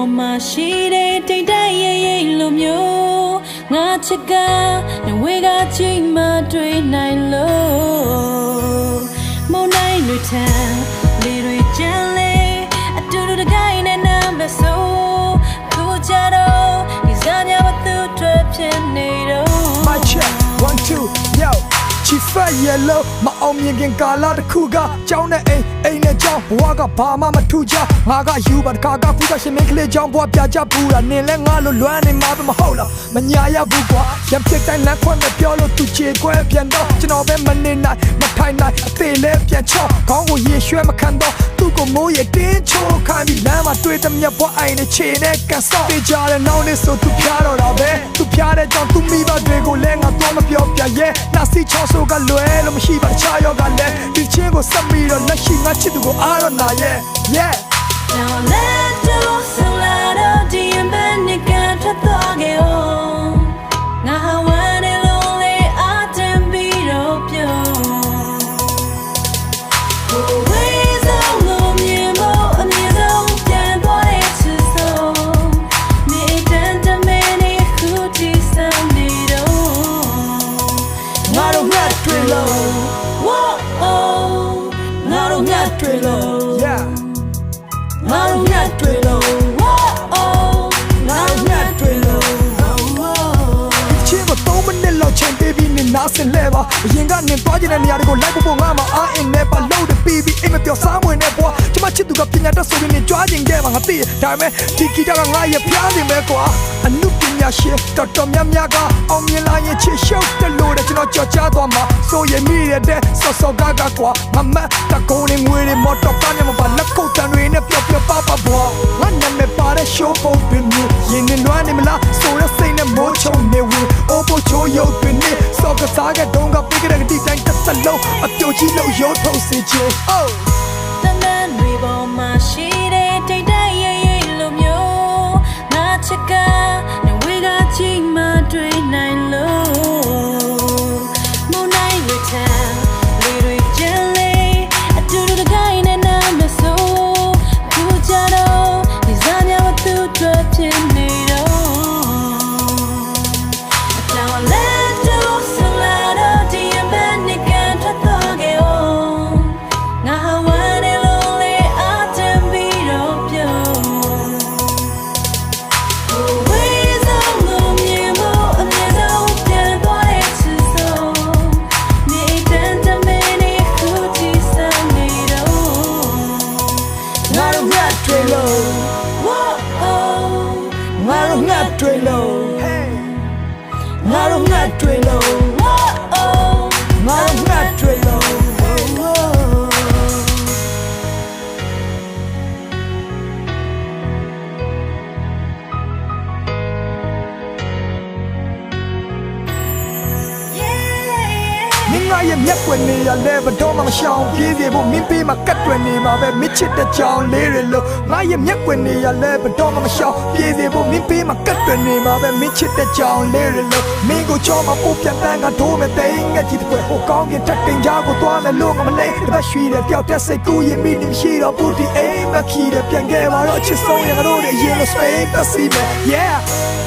ပေါ်မှာရှိတဲ့တိတ်တိုက်ရဲ့ရဲ့လိုမျိုးငါချစ်ကနဝေကချိန်မှတွေ့နိုင်လို့မုန်တိုင်းတွေထမ်းလေတွေကြမ်းလေအတူတူတကိုင်းနဲ့နာမဆိုးခုကြတော့ဒီစားများမသူတွေ့ဖြစ်နေတော့ My check 1 2 yo ချီဖက် yellow မအောင်မြင်ခင်ကာလတစ်ခုကကြောင်းနဲ့အိမ်အိမ်နဲ့ကြောင်းဘဝကဘာမှမထူးခြားငါကယူပါတခါကဖူးကရှင်မင်းကလေးကြောင်းဘဝပြကြပူတာနင်လဲငါလိုလွမ်းနေမှာပဲမဟုတ်လားမညာရဘူးကွာရံပြစ်တိုင်းလမ်းခွဲမပြောလို့သူချေခွဲပြန်တော့ကျွန်တော်ပဲမနေနိုင်မထိုင်နိုင်အသေးလဲပြန်ချော့ခေါင်းကိုရေရွှဲမခံတော့သူ့ကိုမိုးရတင်းချိုးခိုင်းပြီးလမ်းမှာတွေ့တဲ့မြတ်ဘွားအိုင်နဲ့ခြေနဲ့ကန်ဆော့ပေးကြတဲ့နောက်နေ့ဆိုသူဖျားတော့တာပဲသူဖျားတဲ့ကြောင့်သူမိဘတွေကိုလည်းငါတော့မပြောပြရဲနာစီချောဆိုကလွဲလို့မရှိပါတခြားရောကလည်းဒီချင်းကိုစက်ပြီးတော့လက်ရှိငါချစ်သူကိုအားရနာရဲ့ yeah Now let the solado ro nga twe lo yeah ငါတို့ညက်တွေ့လို့ဝါအိုးငါတို့ညက်တွေ့လို့ဝါချင်းကို3မိနစ်လောက်ချိန်ပေးပြီးနေနားဆင်လဲပါအရင်ကနေသွားကျင်တဲ့နေရာတွေကိုလိုက်ဖို့ငါမှအားအင်းနဲ့ပါလို့တဲ့ပြီးပြီးအိမ်မပြောစားမဝင်တဲ့ဘွားကျမချစ်သူကပညာတတ်ဆိုပြီးနေကြွားကျင်ခဲ့မှာငါသိဒါပေမဲ့ဒီဂီတာကငါရဲ့ဖျားနေမဲ့ကွာအနု ပညာရှင်တော်တော်များများကအောင်မြင်လာရင်ချစ်ရှုပ်တယ်လို့တဲ့ကျွန်တော်ကြော်ကြားသွားမှာဆိုရင်မိရတဲ့ဆော့ဆော့ကားကားကွာမမတ်တကုံးနဲ့ငွေတွေမော်တော်ကားနဲ့မပါလက်ကုတ်တန်တွေနဲ့ပျော်ပျော်ပါပါဘွားငါနာမည်ပါတဲ့ show ပုံပင်မျိုးရင်နေလွမ်းနေမလားဆိုရစိတ်နဲ့မိုးချုံနေဝင်အိုးပိုချိုးရုပ်တွင်နေစောကစားကတုံးကပိကတဲ့ဒီတိုင်းတစ်စလုံးအပြုတ်ကြီးလို့ရုပ်ထုတ်စေချင် oh ငါတို့ငတ်တွေ့လို့ hey ငါတို့ငတ်တွေ့လို့ ရဲ့မျက်ွယ်နေရလဲဘတော်မှမရှောင်ပြေးပြေဖို့မင်းပေးမှာကတ်တွယ်နေမှာပဲမစ်ချစ်တဲ့ကြောင်လေးတွေလို့ငါရဲ့မျက်ွယ်နေရလဲဘတော်မှမရှောင်ပြေးပြေဖို့မင်းပေးမှာကတ်တွယ်နေမှာပဲမစ်ချစ်တဲ့ကြောင်လေးတွေလို့မင်းကိုချောမှာပို့ပြန်တန်းကဒိုးမဲ့တိန်ငက်ကြီးတဲ့ဟိုကောင်းကင်တက်တင်ကြကိုသွားမယ်လို့ငါမလေးတပတ်ရွှေတဲ့တယောက်တက်စိတ်ကူးရင်မိနေမရှိတော့ဘူးဒီအိမ်မခီတဲ့ပြန်ခဲ့ပါတော့ချစ်ဆုံးရငါတို့ရဲ့ရင်လို့စပိန်ပတ်စီမယ် yeah